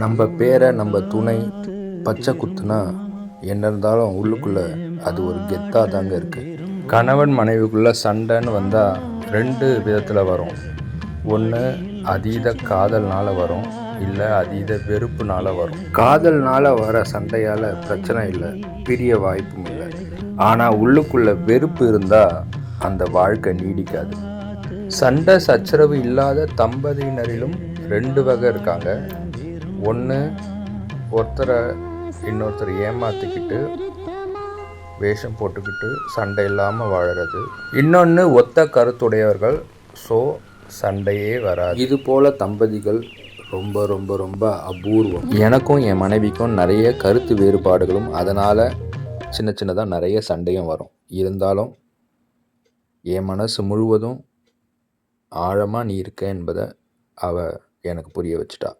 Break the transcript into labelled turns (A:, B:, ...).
A: நம்ம பேரை நம்ம துணை பச்சை குத்துனா என்ன இருந்தாலும் உள்ளுக்குள்ளே அது ஒரு கெத்தாக தாங்க இருக்குது கணவன் மனைவிக்குள்ளே சண்டைன்னு வந்தால் ரெண்டு விதத்தில் வரும். ஒன்று அதீத காதல்னால வரும் இல்லை அதீத வெறுப்புனால வரும். காதல்னால வர சண்டையால் பிரச்சனை இல்லை பிரிய வாய்ப்பும் இல்லை. ஆனால் உள்ளுக்குள்ளே வெறுப்பு இருந்தால் அந்த வாழ்க்கை நீடிக்காது. சண்டை சச்சரவு இல்லாத தம்பதியினரிலும் ரெண்டு வகை இருக்காங்க. ஒன்று ஒருத்தரை இன்னொருத்தர் ஏமாற்றிக்கிட்டு வேஷம் போட்டுக்கிட்டு சண்டை இல்லாமல் வாழறது. இன்னொன்று ஒத்த கருத்துடையவர்கள் ஸோ சண்டையே வராது. இது போல் தம்பதிகள் ரொம்ப ரொம்ப ரொம்ப அபூர்வம். எனக்கும் என் மனைவிக்கும் நிறைய கருத்து வேறுபாடுகளும் அதனால் சின்ன சின்னதாக நிறைய சண்டையும் வரும். இருந்தாலும் என் மனசு முழுவதும் ஆழமாக நீ இருக்க என்பதை அவ எனக்கு புரிய வச்சிட்டா.